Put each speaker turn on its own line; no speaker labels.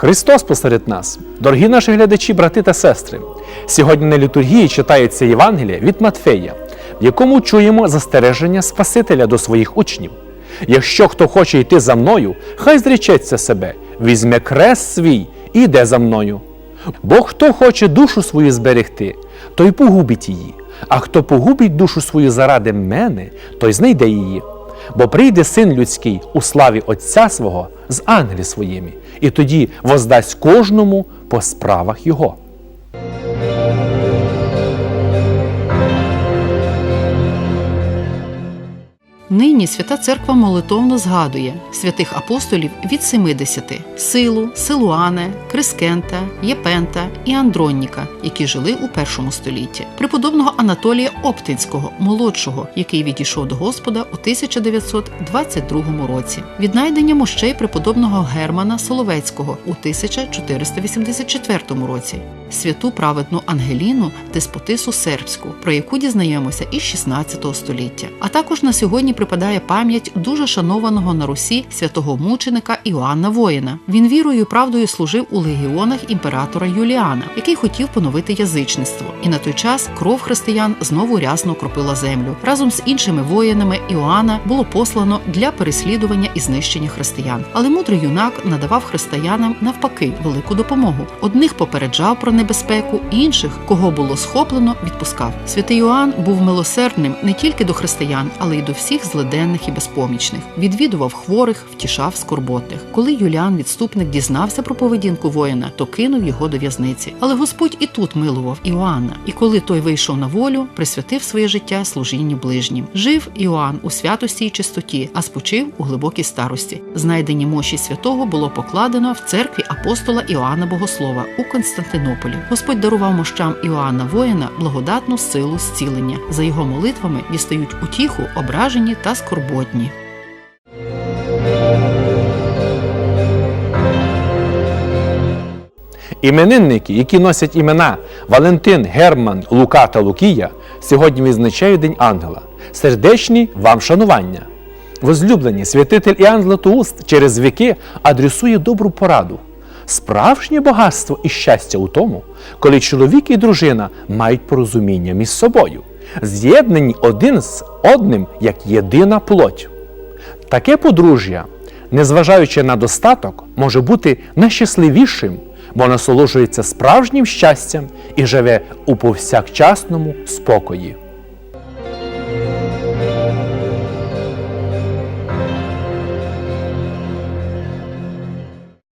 Христос посеред нас, дорогі наші глядачі, брати та сестри. Сьогодні на літургії читається Євангеліє від Матфея, в якому чуємо застереження Спасителя до своїх учнів. Якщо хто хоче йти за мною, хай зречеться себе, візьме крест свій і йде за мною. Бо хто хоче душу свою зберегти, той погубить її, а хто погубить душу свою заради мене, той знайде її. Бо прийде син людський у славі Отця свого з ангелі своїми, і тоді воздасть кожному по справах його.
Нині Свята Церква молитовно згадує святих апостолів від 70 – Силу, Силуане, Крискента, Єпента і Андронніка, які жили у першому столітті, преподобного Анатолія Оптинського, молодшого, який відійшов до Господа у 1922 році, віднайдення мощей преподобного Германа Соловецького у 1484 році, святу праведну Ангеліну Деспотису Сербську, про яку дізнаємося із 16 століття. А також на сьогодні припадає пам'ять дуже шанованого на Русі святого мученика Іоанна Воїна. Він вірою і правдою служив у легіонах імператора Юліана, який хотів поновити язичництво. І на той час кров християн знову рясно окропила землю. Разом з іншими воїнами Іоанна було послано для переслідування і знищення християн. Але мудрий юнак надавав християнам навпаки велику допомогу. Одних попереджав про небезпеку, інших, кого було схоплено, відпускав. Святий Йоанн був милосердним не тільки до християн, але й до всіх злиденних і безпомічних. Відвідував хворих, втішав скорботних. Коли Юліан, відступник, дізнався про поведінку воїна, то кинув його до в'язниці. Але Господь і тут милував Іоанна. І коли той вийшов на волю, присвятив своє життя служінню ближнім. Жив Іоанн у святості й чистоті, а спочив у глибокій старості. Знайдені мощі святого було покладено в церкві апостола Іоанна Богослова у Константинополі. Господь дарував мощам Іоанна воїна благодатну силу зцілення. За його молитвами дістають утіху ображені та скорботні.
Іменинники, які носять імена Валентин, Герман, Лука та Лукія, сьогодні відзначають День Ангела. Сердечні вам шанування. Возлюблені, святитель Іоанн Златоуст через віки адресує добру пораду. Справжнє багатство і щастя у тому, коли чоловік і дружина мають порозуміння між собою, з'єднані один з одним як єдина плоть. Таке подружжя, незважаючи на достаток, може бути найщасливішим, бо насолоджується справжнім щастям і живе у повсякчасному спокої.